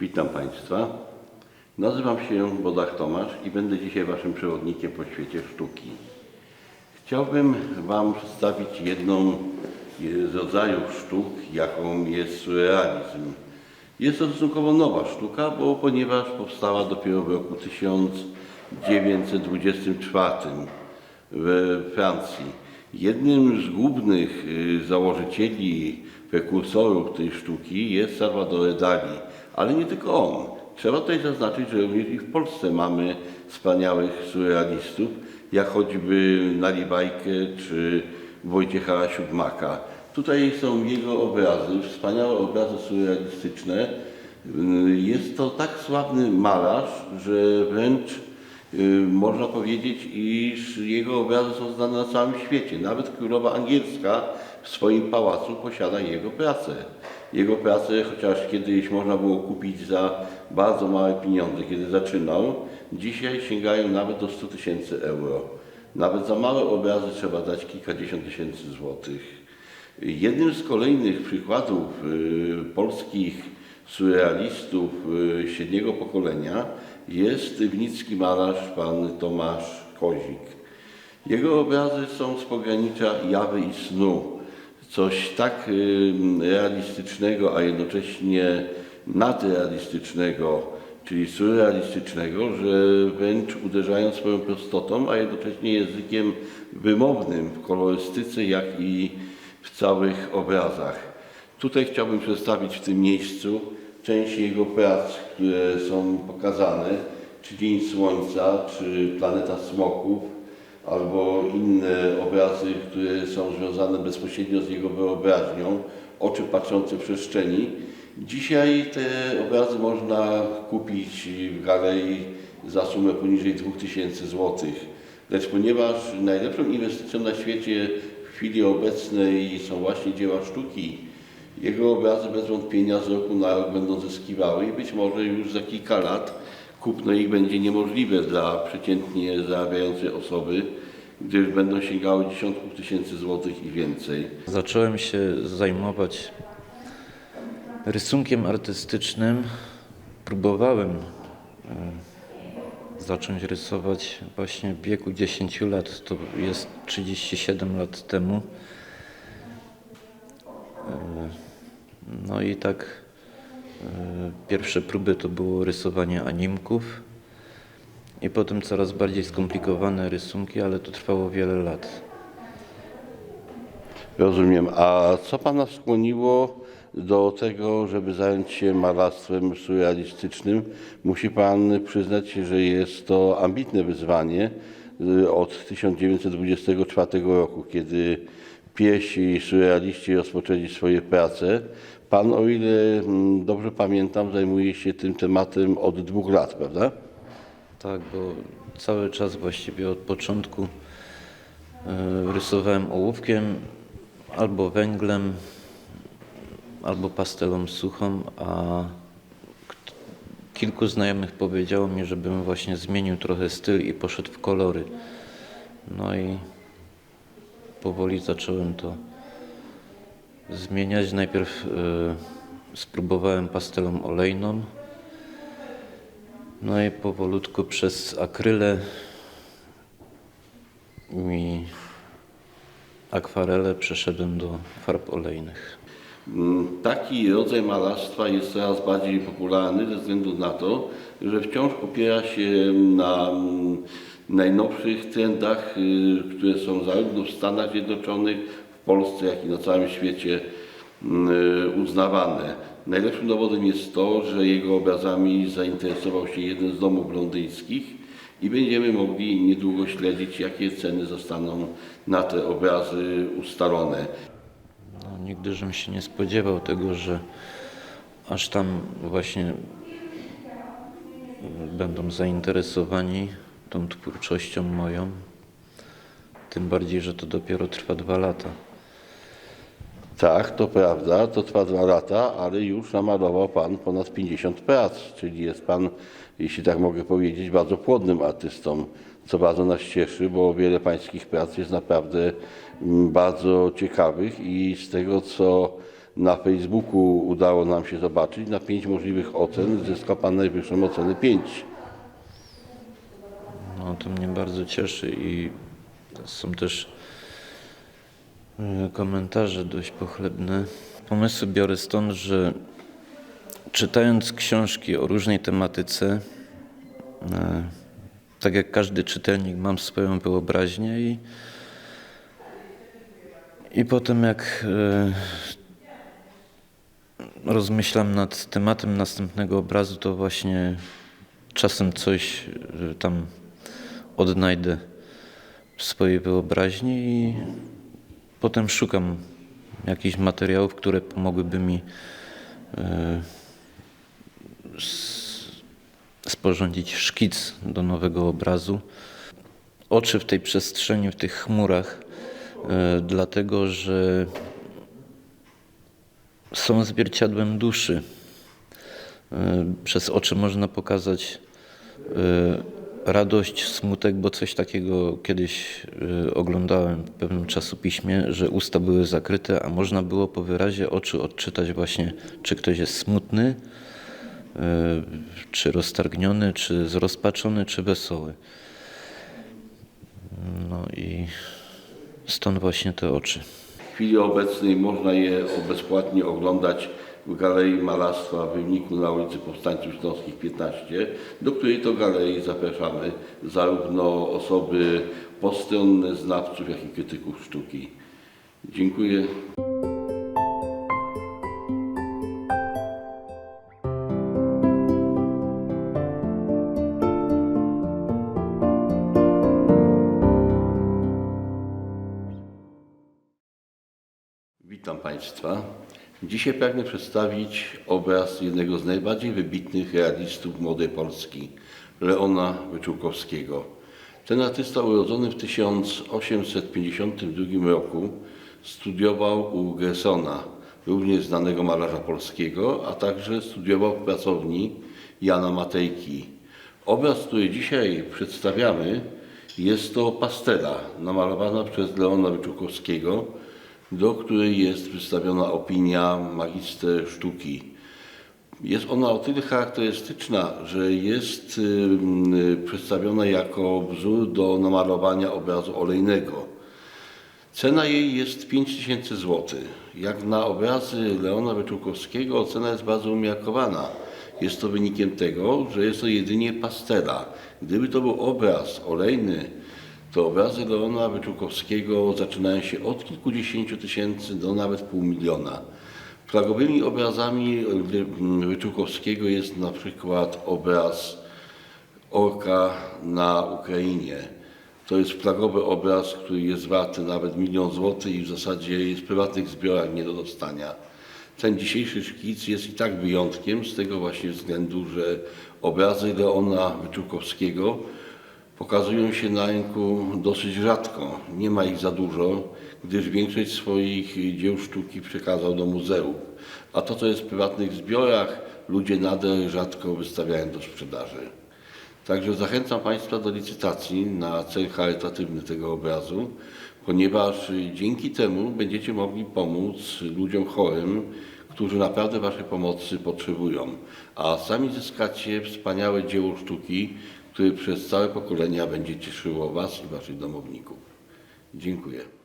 Witam Państwa. Nazywam się Bodach Tomasz i będę dzisiaj Waszym przewodnikiem po świecie sztuki. Chciałbym Wam przedstawić jedną z rodzajów sztuk, jaką jest surrealizm. Jest to stosunkowo nowa sztuka, bo ponieważ powstała dopiero w roku 1924 we Francji. Jednym z głównych y, założycieli, prekursorów tej sztuki jest Salvador Dali, ale nie tylko on. Trzeba tutaj zaznaczyć, że również i w Polsce mamy wspaniałych surrealistów, jak choćby Nali Bajkę czy Wojciecha Siódmaka. Tutaj są jego obrazy, wspaniałe obrazy surrealistyczne. Jest to tak sławny malarz, że wręcz y, można powiedzieć, iż jego obrazy są znane na całym świecie. Nawet królowa angielska w swoim pałacu posiada jego pracę. Jego pracę, chociaż kiedyś można było kupić za bardzo małe pieniądze, kiedy zaczynał, dzisiaj sięgają nawet do 100 tysięcy euro. Nawet za małe obrazy trzeba dać kilkadziesiąt tysięcy złotych. Jednym z kolejnych przykładów y, polskich surrealistów y, średniego pokolenia jest wnicki malarz pan Tomasz Kozik. Jego obrazy są z pogranicza jawy i snu. Coś tak y, realistycznego, a jednocześnie nadrealistycznego, czyli surrealistycznego, że wręcz uderzają swoją prostotą, a jednocześnie językiem wymownym w kolorystyce, jak i w całych obrazach. Tutaj chciałbym przedstawić w tym miejscu część jego prac, które są pokazane, czy Dzień Słońca, czy Planeta Smoków, albo inne obrazy, które są związane bezpośrednio z jego wyobraźnią, oczy patrzące w przestrzeni. Dzisiaj te obrazy można kupić w galerii za sumę poniżej 2000 zł. Lecz ponieważ najlepszą inwestycją na świecie w chwili obecnej są właśnie dzieła sztuki, jego obrazy bez wątpienia z roku na rok będą zyskiwały i być może już za kilka lat kupno ich będzie niemożliwe dla przeciętnie zarabiającej osoby, gdyż będą sięgały dziesiątków tysięcy złotych i więcej. Zacząłem się zajmować rysunkiem artystycznym. Próbowałem e, zacząć rysować właśnie w wieku 10 lat. To jest 37 lat temu. E, No i tak pierwsze próby to było rysowanie animków i potem coraz bardziej skomplikowane rysunki, ale to trwało wiele lat. Rozumiem. A co Pana skłoniło do tego, żeby zająć się malarstwem surrealistycznym? Musi Pan przyznać, że jest to ambitne wyzwanie y, od 1924 roku, kiedy pierwsi surrealiści rozpoczęli swoje prace. Pan, o ile mm, dobrze pamiętam, zajmuje się tym tematem od dwóch lat, prawda? Tak, bo cały czas właściwie od początku e, rysowałem ołówkiem albo węglem, albo pastelą suchą, a kilku znajomych powiedziało mi, żebym właśnie zmienił trochę styl i poszedł w kolory. No i powoli zacząłem to zmieniać. Najpierw e, spróbowałem pastelą olejną, no i powolutku przez akrylę i akwarele przeszedłem do farb olejnych. Mm, Taki rodzaj malarstwa jest coraz bardziej popularny ze względu na to, że wciąż opiera się na mm, najnowszych trendach, y, które są zarówno w Stanach Zjednoczonych, w Polsce, jak i na całym świecie mm, uznawane. Najlepszym dowodem jest to, że jego obrazami zainteresował się jeden z domów londyńskich i będziemy mogli niedługo śledzić, jakie ceny zostaną na te obrazy ustalone. No, nigdy żem się nie spodziewał tego, że aż tam właśnie będą zainteresowani tą twórczością moją. Tym bardziej, że to dopiero trwa dwa lata. Tak, to prawda, to trwa dwa lata, ale już namalował Pan ponad 50 prac, czyli jest Pan, jeśli tak mogę powiedzieć, bardzo płodnym artystą, co bardzo nas cieszy, bo wiele Pańskich prac jest naprawdę mm, bardzo ciekawych i z tego, co na Facebooku udało nam się zobaczyć, na pięć możliwych ocen zyskał Pan najwyższą ocenę 5. No to mnie bardzo cieszy i są też komentarze dość pochlebne. Pomysły biorę stąd, że czytając książki o różnej tematyce, e, tak jak każdy czytelnik, mam swoją wyobraźnię i, i potem jak e, rozmyślam nad tematem następnego obrazu, to właśnie czasem coś e, tam odnajdę w swojej wyobraźni i potem szukam jakichś materiałów, które pomogłyby mi e, sporządzić szkic do nowego obrazu. Oczy w tej przestrzeni, w tych chmurach, e, dlatego że są zwierciadłem duszy. E, Przez oczy można pokazać radość, smutek, bo coś takiego kiedyś e, oglądałem w pewnym czasopiśmie, że usta były zakryte, a można było po wyrazie oczu odczytać właśnie, czy ktoś jest smutny, e, czy roztargniony, czy zrozpaczony, czy wesoły. No i stąd właśnie te oczy. W chwili obecnej można je bezpłatnie oglądać Galerii Malarstwa w Wyniku na ulicy Powstańców Śląskich 15, do której to galerii zapraszamy zarówno osoby postronne, znawców, jak i krytyków sztuki. Dziękuję. Witam Państwa. Dzisiaj pragnę przedstawić obraz jednego z najbardziej wybitnych realistów młodej Polski, Leona Wyczółkowskiego. Ten artysta urodzony w 1852 roku studiował u Gressona, również znanego malarza polskiego, a także studiował w pracowni Jana Matejki. Obraz, który dzisiaj przedstawiamy, jest to pastela namalowana przez Leona Wyczółkowskiego, do której jest wystawiona opinia magister sztuki. Jest ona o tyle charakterystyczna, że jest ym, przedstawiona jako wzór do namalowania obrazu olejnego. Cena jej jest 5000 zł. Jak na obrazy Leona Wyczółkowskiego cena jest bardzo umiarkowana. Jest to wynikiem tego, że jest to jedynie pastela. Gdyby to był obraz olejny, to obrazy Leona Wyczółkowskiego zaczynają się od kilkudziesięciu tysięcy do nawet pół miliona. Flagowymi obrazami Wyczółkowskiego jest na przykład obraz Orka na Ukrainie. To jest flagowy obraz, który jest warty nawet milion złotych i w zasadzie jest w prywatnych zbiorach nie do dostania. Ten dzisiejszy szkic jest i tak wyjątkiem z tego właśnie względu, że obrazy Leona Wyczółkowskiego pokazują się na rynku dosyć rzadko. Nie ma ich za dużo, gdyż większość swoich dzieł sztuki przekazał do muzeów. A to, co jest w prywatnych zbiorach, ludzie nader rzadko wystawiają do sprzedaży. Także zachęcam Państwa do licytacji na cel charytatywny tego obrazu, ponieważ dzięki temu będziecie mogli pomóc ludziom chorym, którzy naprawdę Waszej pomocy potrzebują. A sami zyskacie wspaniałe dzieło sztuki, które przez całe pokolenia będzie cieszyło Was i Waszych domowników. Dziękuję.